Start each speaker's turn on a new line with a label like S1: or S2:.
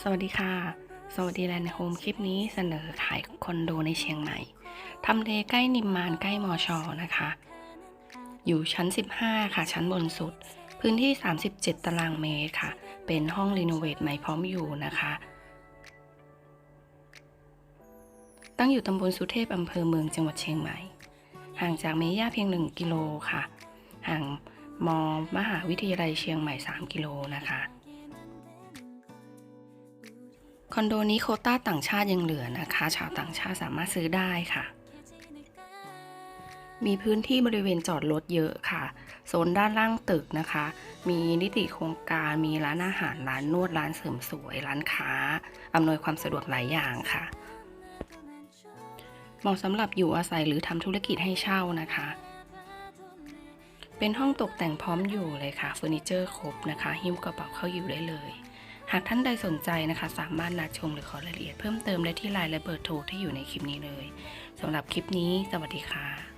S1: สวัสดีค่ะ สวัสดีแลนด์โฮมคลิปนี้เสนอขายคอนโดในเชียงใหม่ทำเลใกล้นิมมานใกล้มอชอนะคะ อยู่ชั้น 15 ค่ะ ชั้นบนสุด พื้นที่ 37 ตารางเมตรค่ะ เป็นห้องรีโนเวทใหม่พร้อมอยู่นะคะ ตั้งอยู่ตำบลสุเทพอำเภอเมืองจังหวัดเชียงใหม่ ห่างจากเมย่าเพียง 1 กิโลค่ะ ห่างมอมหาวิทยาลัยเชียงใหม่ 3 กิโลนะคะ คอนโดนี้โคต้าต่างชาติยังเหลือนะคะ ชาวต่างชาติสามารถซื้อได้ค่ะ มีพื้นที่บริเวณจอดรถเยอะค่ะ โซนด้านล่างตึกนะคะ มีนิติโครงการ มีร้านอาหาร ร้านนวด ร้านเสริมสวย ร้านค้า อำนวยความสะดวกหลายอย่างค่ะ เหมาะสำหรับอยู่อาศัยหรือทำธุรกิจให้เช่านะคะ เป็นห้องตกแต่งพร้อมอยู่เลยค่ะ เฟอร์นิเจอร์ครบนะคะ หิ้วกระเป๋าเข้าอยู่ได้เลย หากท่านใดสนใจนะคะ สามารถนัดชมหรือขอรายละเอียดเพิ่มเติมได้ที่ไลน์และเบอร์โทรที่อยู่ในคลิปนี้เลยสำหรับคลิปนี้ สวัสดีค่ะ